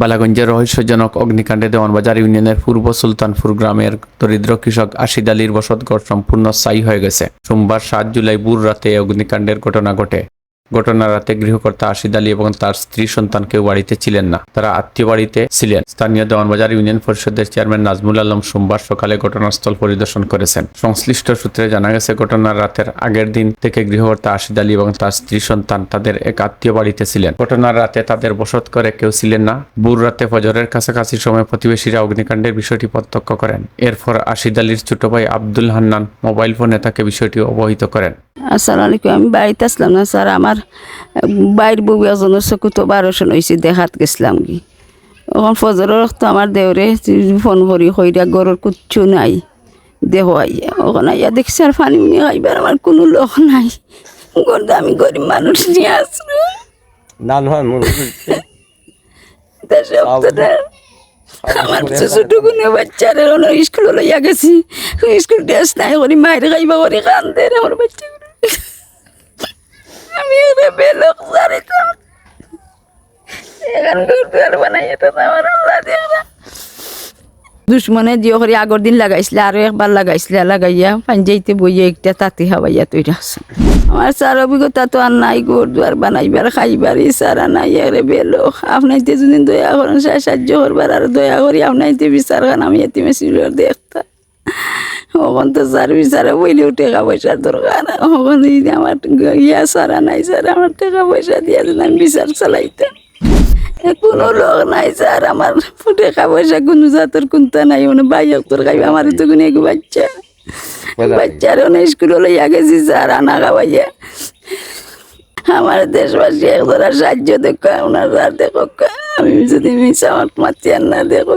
বালাগঞ্জের রহস্যজনক অগ্নিকাণ্ডে দেওয়ানবাজার ইউনিয়নের পূর্ব সুলতানপুর গ্রামের দরিদ্র কৃষক আশিদ আলীর বসতঘর সম্পূর্ণ স্থায়ী হয়ে গেছে। সোমবার সাত জুলাই বুর রাতে অগ্নিকাণ্ডের ঘটনা ঘটে। ঘটনা রাতে গৃহকর্তা আশিদ আলী এবং তার স্ত্রী সন্তান কেউ বাড়িতে ছিলেন না। তারা আত্মীয় বাড়িতে ছিলেন। স্থানীয় দেওয়ানবাজার ইউনিয়ন পরিষদের চেয়ারম্যান নাজমুল আলম সোমবার সকালে ঘটনাস্থল পরিদর্শন করেছেন। সংশ্লিষ্ট সূত্রে জানা গেছে, ঘটনার রাতের আগের দিন থেকে গৃহকর্তা আশিদ আলী এবং তার স্ত্রী সন্তান তাদের এক আত্মীয় বাড়িতে ছিলেন। ঘটনার রাতে তাদের বসত করে কেউ ছিলেন না। বুর রাতে ফজরের কাছাকাছি সময় প্রতিবেশীরা অগ্নিকাণ্ডের বিষয়টি প্রত্যক্ষ করেন। এরপর আশিদ আলীর ছোট ভাই আব্দুল হান্নান মোবাইল ফোনে তাকে বিষয়টি অবহিত করেন। আসসালামু আলাইকুম, আমি বাড়িতে আসলাম না স্যার। আমার বাইর বউ একজনের চকু তো বারোশন হয়েছে দেখাত গেছিলাম কি। ওখান ফজরের রক্ত আমার দেওরে ফোন করি কইরা গরুর কুচ্ছু নাই দেহ আইয়া। ওখানে আইয়া দেখছি আর পানি উনি খাইবার আমার কোনো লোক নাই। গরদা আমি গরিব মানুষ নিয়ে আসলো না তা সপ্তাহটা আমার ছোট কোনো বাচ্চারে স্কুলে লইয়া গেছি। স্কুল ড্রেস নাই করি মায়ের খাইবা করে কান্দে আমার বাচ্চা আমি বেলক জানিতাম এখন ঘর বানাই এটা তো আমার আল্লাহ দেখা দুশ্মনে করে দিন লাগাইছিলে, আরও একবার লাগাইছিলে, লাগাইয়া পাঞ্জাইতে বইয়ে একটা তাঁতি খাওয়াইয়া তৈরি আছে আমার চার অভিজ্ঞতা তো আর নাই গোর দুয়ার বানাইবার, খাইবার নাই আরে বেলো আপনাইতে যদি দয়া করেন সাহায্য করবার, আর দয়া করি, আপনাইতে বিচার খান আমি এতে মেশিনের দেখতা ওখান তো স্যার বিচারে বইলেও টাকা পয়সা দরকার। ওখান আমার ইয়া সারা নাই স্যার আমার টাকা পয়সা দিয়ে দিন আমি বিচার চালাইতাম এ কোনো লোক নাই স্যার আমার টাকা পয়সা কোনো জাতের কোনটা নাই মানে বাইক তোর খাইবে আমার তো কোনো এক বাচ্চা। বাচ্চার অনেক স্কুলে লইয়া গেছি স্যার আনা খাওয়াইয়া। আমার দেশবাসী একজনের সাহায্য দেখো ওনার দেখো আমি যদি মিশা আমার মাতি আর না দেখো।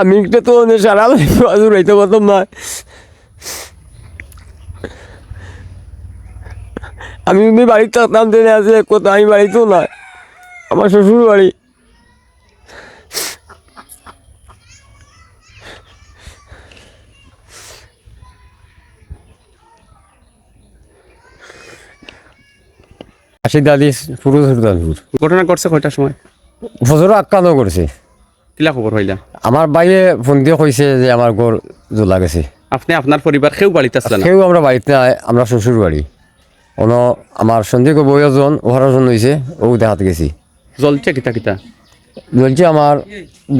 আমি একটা তো সারা আজ উড়াইতে পারতাম না আমি যদি বাড়িতে থাকতাম জেনে আছে কোথা আমি বাড়িতেও না আমার শ্বশুর বাড়ি। আশি দাদি ঘটনা করছে কয়টার সময়? ফজর আক্কানো করছে। কিলা খবর হইলা আমার বাইরে ফোন দিয়ে কইছে যে আমার ঘর জ্বলা গেছে। আপনি আপনার পরিবার কেউ বাড়িতে আসলেন না কেউ আমরা বাড়িতে নাই আমরা শ্বশুর বাড়ি অন আমার সন্দেহ বয়জন ওহারজন হয়েছে ও দেখাতে গেছি। জ্বলছে কিতা কিতা? জ্বলছে আমার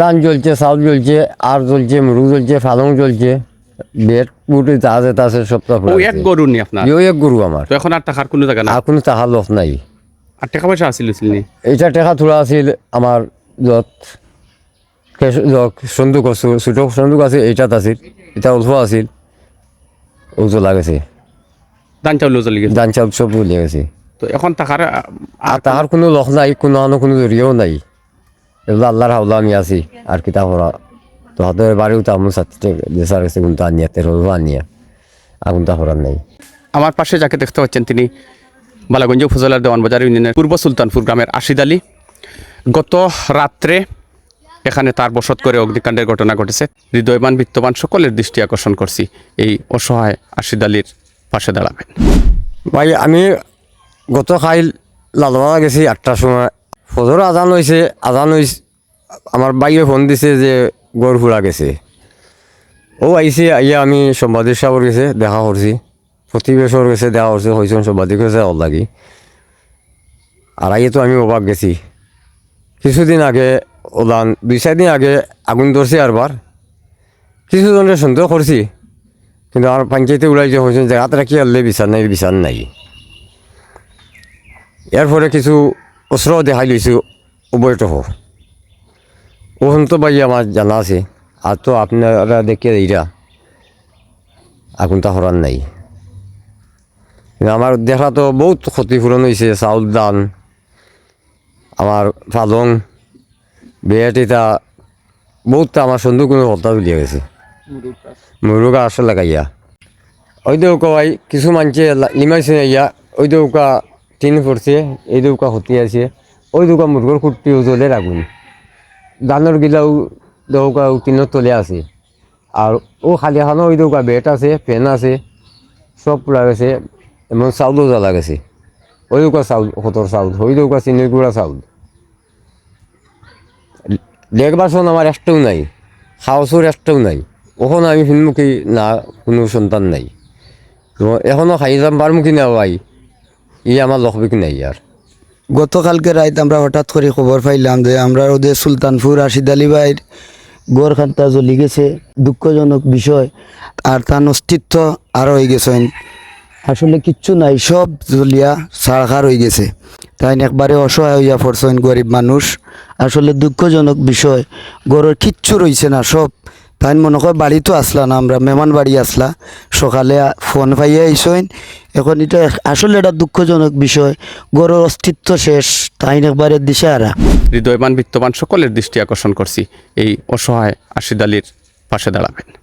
ধান জ্বলছে চাউল জ্বলছে আর জ্বলছে মুরু জ্বলছে ফালং জ্বলছে বেড বুটি তাজে তাজে সব তো ও এক গরু নি আপনার ইও এক গরু আমার তো এখন আর টাকার কোনো জায়গা না আর কোনো তাহার লোক নাই। আর টাকা পয়সা আসিল ছিল নি? এইটা টেকা তোলা আছিল আমার যত সন্দুক ছোট সন্দুক আছে এইটাত আছিল এটা অল্প আছিল ও জ্বলা গেছে ধান চাউল জ্বলি গেছে ধান চাউল সব জ্বলে গেছে তো এখন টাকার আর তাহার কোনো লখ নাই কোনো আনো কোনো জড়িয়েও নাই। এগুলো আল্লাহর হাওলা আমি আছি আর কিতা করা তো হাতের বাড়িও তো আমার সাথে দেশার কাছে কিন্তু আনিয়া তেরো আনিয়া। আগুন তা করার নাই। আমার পাশে যাকে দেখতে পাচ্ছেন তিনি বালাগঞ্জ উপজেলার দেওয়ানবাজার ইউনিয়নের পূর্ব সুলতানপুর গ্রামের আশিদ আলী। গত রাত্রে এখানে তার বসত করে অগ্নিকাণ্ডের ঘটনা ঘটেছে। হৃদয়বান, বিত্তবান সকলের দৃষ্টি আকর্ষণ করছি। এই অসহায় আশিদ আলীর পাশে দাঁড়াবেন। ভাই, আমি গত খাইল লালবাবা গেছি আটটার সময়। ফজর আজান হয়েছে আজান হয়েছে আমার বাইরে ফোন দিছে যে গড় ফুরা গেছে। ও আইসি আইয়া আমি সম্বাদিক সাহর গেছে, দেখা করছি প্রতিবেশর গেছে, দেখা করছে হয়েছেন সম্বাদিক হয়েছে ওর লাগি। আর আইয়ে তো আমি অবাক গেছি। কিছুদিন আগে ওলান, দুই চার দিন আগে আগুন ধরছে আরবার কিছুজনের সন্দেহ করছি কিন্তু আমার পঞ্চায়েতে ওলাই যে হয়েছে জায়গাতে রাখি আনলে বিচার নাই বিচার নাই। ইয়ার পরে কিছু অস্ত্র দেখাই উভয়ত ওখান তো বাই আমার জানা আছে আর তো আপনারা দেখে এইরা আগুনটা হরান নাই। আমার দেখা তো বহুত ক্ষতিপূরণ হয়েছে চাউল দান আমার পালং। বেট এটা বহুত আমার সন্ধু কোনো হত্যা তুলিয়ে গেছে। মুরুগা আসলে লাগাইয়া ওই দেউকা ভাই কিছু মানছে লিমাইছে ইয়া। ওই দেউকা টিন পড়ছে এই দেউকা হতি আছে। ওই দেউকা মুরগর কুটিও জ্বলে আগুন ধানের গিলাও দেউকা টিনের তলে আছে। আর ও খালি খানো ওই দেউকা বেট আছে ফ্যান আছে সব পুরা গেছে। এমন চাউলও জ্বালা গেছে। ওই দেউকা চাউল হতর চাউল ওই দেউকা চিনির গুঁড়া চাউল। লেগ বাসন আমার একটাও নাই। হাউসের একটাও নাই। ওখানে আমি হিনমুখী না, কোনো সন্তান নাই। এখনও খাই যাম বারমুখী না ভাই ই আমার লখবিক নাই আর। গতকালকে রাত আমরা হঠাৎ করে খবর পাইলাম যে আমরা ওদের সুলতানপুর রাশিদ আলী ভাইয়ের গড় খান্তা জ্বলি গেছে দুঃখজনক বিষয়, আর তার অস্তিত্ব আরও হয়ে গেছেন আসলে কিচ্ছু নাই, সব জ্বলিয়া সারখার হয়ে গেছে। তাই একবারে অসহায় হইয়া পড়ছেন গরিব মানুষ? আসলে দুঃখজনক বিষয়। গরুর কিচ্ছু রইছে না, সব। তাই মনে হয় বাড়ি তো আসলা না, আমরা মেহমান বাড়ি আসলা। সকালে ফোন পাইয়া আইসইন। এখন এটা আসলে এটা দুঃখজনক বিষয়। গরুর অস্তিত্ব শেষ, তাই একবারে দিশে আরা হৃদয়বান, বিত্তবান সকলের দৃষ্টি আকর্ষণ করছি। এই অসহায় আশিদ আলীর পাশে দাঁড়াবেন।